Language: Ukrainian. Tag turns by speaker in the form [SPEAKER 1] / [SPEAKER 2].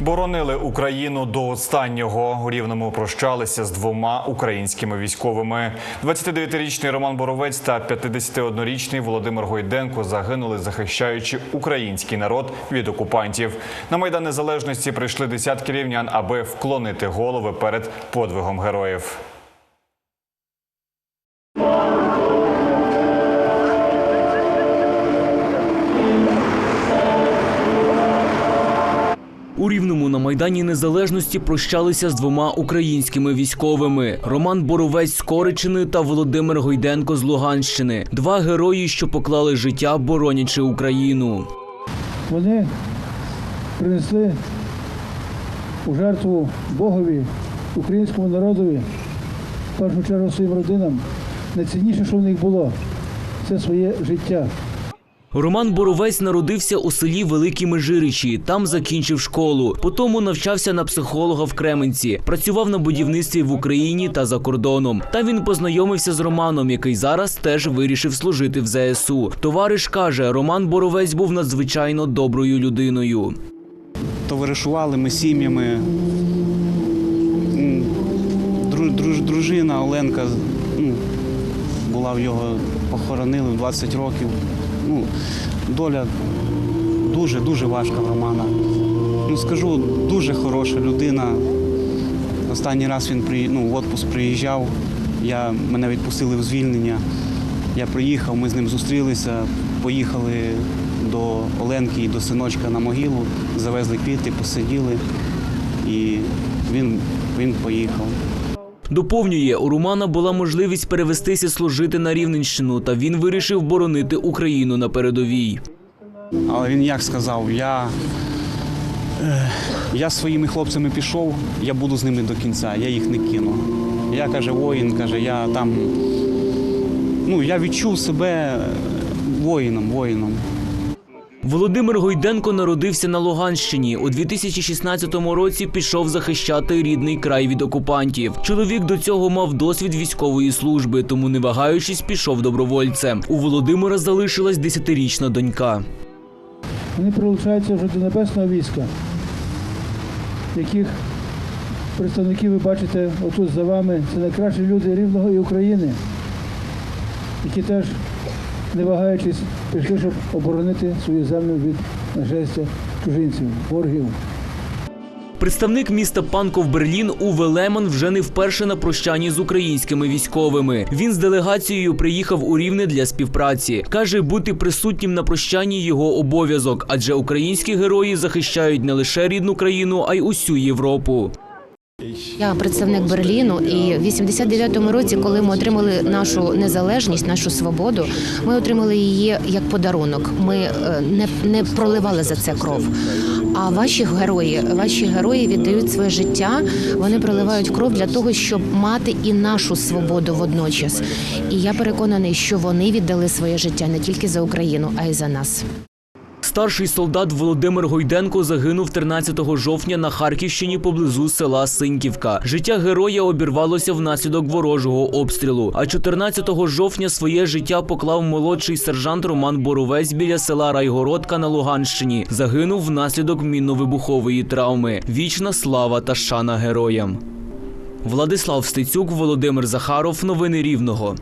[SPEAKER 1] Боронили Україну до останнього. У рівному прощалися з двома українськими військовими. 29-річний Роман Боровець та 51-річний Володимир Гойденко загинули, захищаючи український народ від окупантів. На майдан незалежності прийшли десятки рівнян, аби вклонити голови перед подвигом героїв.
[SPEAKER 2] У Рівному на Майдані Незалежності прощалися з двома українськими військовими: Роман Боровець з Коричини та Володимир Гойденко з Луганщини. Два герої, що поклали життя, боронячи Україну.
[SPEAKER 3] Вони принесли у жертву Богові, українському народові, в першу чергу своїм родинам. Найцінніше, що в них було, це своє життя.
[SPEAKER 2] Роман Боровець народився у селі Великі Межиричі. Там закінчив школу. Потім навчався на психолога в Кременці. Працював на будівництві в Україні та за кордоном. Там він познайомився з Романом, який зараз теж вирішив служити в ЗСУ. Товариш каже, Роман Боровець був надзвичайно доброю людиною.
[SPEAKER 4] товаришували ми сім'ями. Дружина Оленка ну, була в його похоронили в 20 років. Ну, доля дуже дуже важка в Романа. Ну, скажу, дуже хороша людина. Останній раз він при, ну, в відпуск приїжджав. Я, мене відпустили в звільнення. Я приїхав, ми з ним зустрілися, поїхали до Оленки і до синочка на могилу, завезли квіти, посиділи, і він, він поїхав.
[SPEAKER 2] Доповнює, у Романа була можливість перевестися служити на Рівненщину, та він вирішив боронити Україну на передовій.
[SPEAKER 4] Але він як сказав, я, е, я своїми хлопцями пішов, я буду з ними до кінця, я їх не кину. Я каже, воїн, каже, я там. Ну, я відчув себе воїном, воїном.
[SPEAKER 2] Володимир Гойденко народився на Луганщині. У 2016 році пішов захищати рідний край від окупантів. Чоловік до цього мав досвід військової служби, тому не вагаючись, пішов добровольцем. У Володимира залишилась десятирічна донька.
[SPEAKER 3] Вони прилучаються вже до небесного війська, яких представників ви бачите отут за вами. Це найкращі люди Рівного і України, які теж, не вагаючись, прийшли, щоб оборонити свою землю від нашестя чужинців, ворогів.
[SPEAKER 2] Представник міста Панков Берлін Уве Леман вже не вперше на прощанні з українськими військовими. Він з делегацією приїхав у Рівне для співпраці. каже, бути присутнім на прощанні його обов'язок, адже українські герої захищають не лише рідну країну, а й усю Європу.
[SPEAKER 5] Я представник Берліну, і в 89-му році, коли ми отримали нашу незалежність, нашу свободу, ми отримали її як подарунок. Ми е, не, не проливали за це кров. А ваші герої, ваші герої віддають своє життя. Вони проливають кров для того, щоб мати і нашу свободу водночас. І я переконаний, що вони віддали своє життя не тільки за Україну, а й за нас.
[SPEAKER 2] Старший солдат Володимир Гойденко загинув 13 жовтня на Харківщині поблизу села Синьківка. Життя героя обірвалося внаслідок ворожого обстрілу. А 14 жовтня своє життя поклав молодший сержант Роман Боровець біля села Райгородка на Луганщині. Загинув внаслідок мінно-вибухової травми. Вічна слава та шана героям. Владислав Стецюк, Володимир Захаров. Новини Рівного.